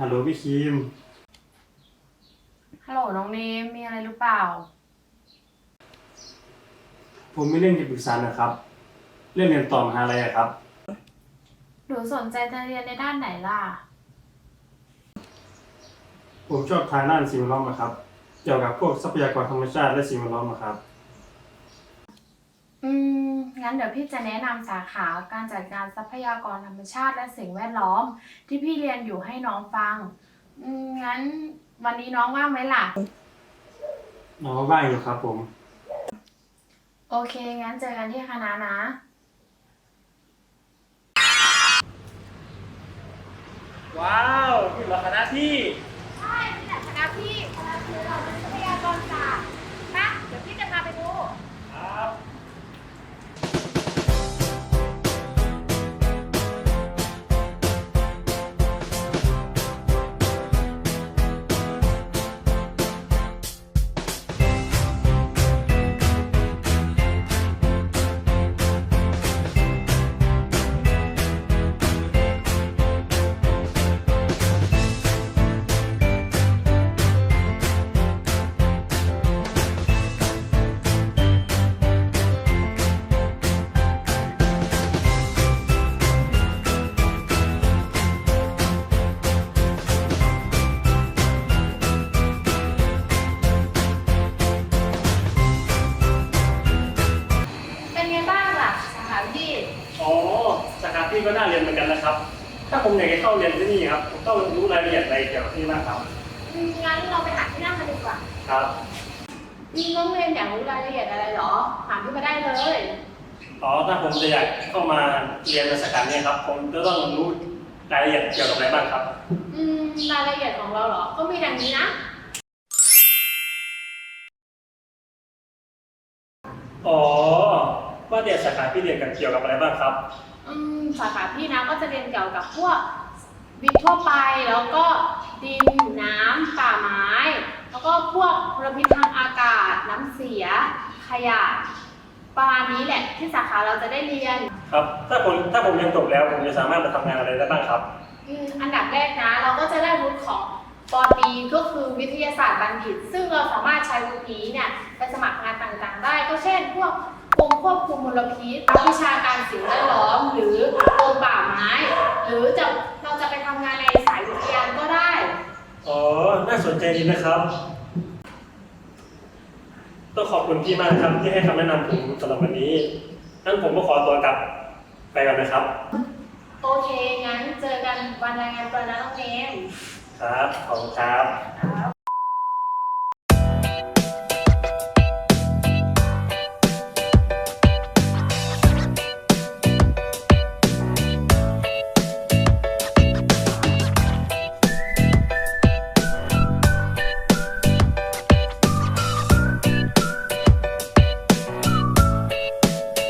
ฮัลโหลพี่คิม ฮัลโหลน้องเนมมีอะไรหรือเปล่า ผมไม่เล่นจะปรึกษานะครับ เรื่องเรียนต่อมหาลัยอะครับ หนูสนใจจะเรียนในด้านไหนล่ะ ผมชอบทางด้านสิ่งแวดล้อมอะครับ เกี่ยวกับพวกทรัพยากรธรรมชาติและสิ่งแวดล้อมอะครับ อืม งั้นเดี๋ยวพี่จะแนะนำสาขาการจัดการทรัพยากรธรรมชาติและสิ่งแวดล้อม ที่พี่เรียนอยู่ให้น้องฟัง อืม งั้นวันนี้น้องว่างไหมล่ะ น้องก็ว่างอยู่ครับผม โอเค งั้นเจอกันที่คณะนะ ว้าวนี่เหรอคณะที่ ใช่นี่แหละคณะพี่ ล่ะสาขาพี่ อ๋อสาขาที่ก็น่าเรียนเหมือนกันนะครับ ถ้าผมอยากจะเข้าเรียนที่นี่ครับผมต้องรู้รายละเอียดอะไรเกี่ยวกับที่นี่บ้างครับอืมงั้นเราไปหาที่นั่งกันดีกว่า ครับมีน้องเรียนอยากรู้รายละเอียดอะไรเหรอ ถามพี่มาได้เลยอ๋อถ้าผมจะอยากเข้ามาเรียนในสาขานี้ครับผมจะต้องรู้รายละเอียดเกี่ยวกับอะไรบ้างครับ อืมรายละเอียดของเราเหรอ ก็มีดังนี้นะ อ๋อ ว่าเดี๋ยวสาขาพี่เรียนกันเกี่ยวกับอะไรบ้างครับ อืมสาขาพี่นะก็จะเรียนเกี่ยวกับพวกวิทย์ทั่วไปแล้วก็ดินน้ำป่าไม้ แล้วก็พวกมลพิษทางอากาศ น้ำเสีย ขยะประมาณนี้แหละที่สาขาเราจะได้เรียน ครับ ถ้าผมถ้าผมเรียนจบแล้วผมจะสามารถมาทำงานอะไรได้บ้างครับ อืมอันดับแรกนะ เราก็จะได้วุฒิของปอตรีก็คือวิทยาศาสตร์บัณฑิต ซึ่งเราสามารถใช้วุฒินี้เนี่ยไปสมัครงานต่างๆได้ ก็เช่น พวก กรมควบคุมมลพิษวิชาการสิ่งแวดล้อม หรือกรมป่าไม้ หรือจะเราจะไปทำงานในสายวิทยานก็ได้ อ๋อ น่าสนใจดีนะครับ ต้องขอบคุณพี่มากครับที่ให้คำแนะนำผมสำหรับวันนี้งั้นผมก็ขอตัวกลับไปก่อนนะครับ โอเค งั้นเจอกันวันรายงานตัวนะน้องเนมครับ ขอบคุณครับ ครับ